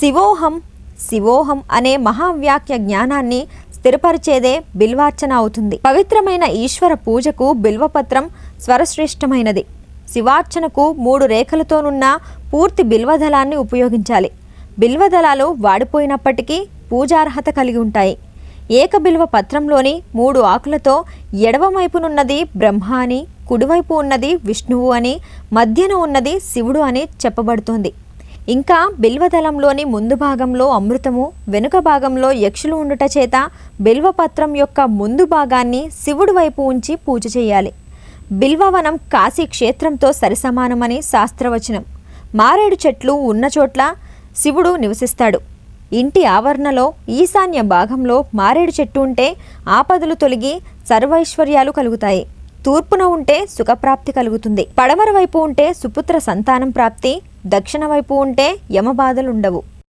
శివోహం శివోహం అనే మహావ్యాఖ్య జ్ఞానాన్ని స్థిరపరిచేదే బిల్వార్చన అవుతుంది. పవిత్రమైన ఈశ్వర పూజకు బిల్వపత్రం స్వరశ్రేష్టమైనది. శివార్చనకు మూడు రేఖలతోనున్న పూర్తి బిల్వదళాన్ని ఉపయోగించాలి. బిల్వదళాలు వాడిపోయినప్పటికీ పూజార్హత కలిగి ఉంటాయి. ఏక బిల్వ పత్రంలోని మూడు ఆకులతో ఎడమవైపునున్నది బ్రహ్మ అని కుడివైపు ఉన్నది విష్ణువు అని మధ్యన ఉన్నది శివుడు అని చెప్పబడుతోంది. ఇంకా బిల్వదళంలోని ముందు భాగంలో అమృతము వెనుక భాగంలో యక్షులు ఉండుట చేత బిల్వపత్రం యొక్క ముందు భాగాన్ని శివుడి వైపు ఉంచి పూజ చేయాలి. బిల్వవనం కాశీ క్షేత్రంతో సరిసమానమని శాస్త్రవచనం. మారేడు చెట్లు ఉన్న చోట్ల శివుడు నివసిస్తాడు. ఇంటి ఆవరణలో ఈశాన్య భాగంలో మారేడు చెట్టు ఉంటే ఆపదలు తొలగి సర్వైశ్వర్యాలు కలుగుతాయి. తూర్పున ఉంటే సుఖప్రాప్తి కలుగుతుంది. పడమర వైపు ఉంటే సుపుత్ర సంతానం ప్రాప్తి దక్షిణ వైపు ఉంటే యమబాధలుండవు.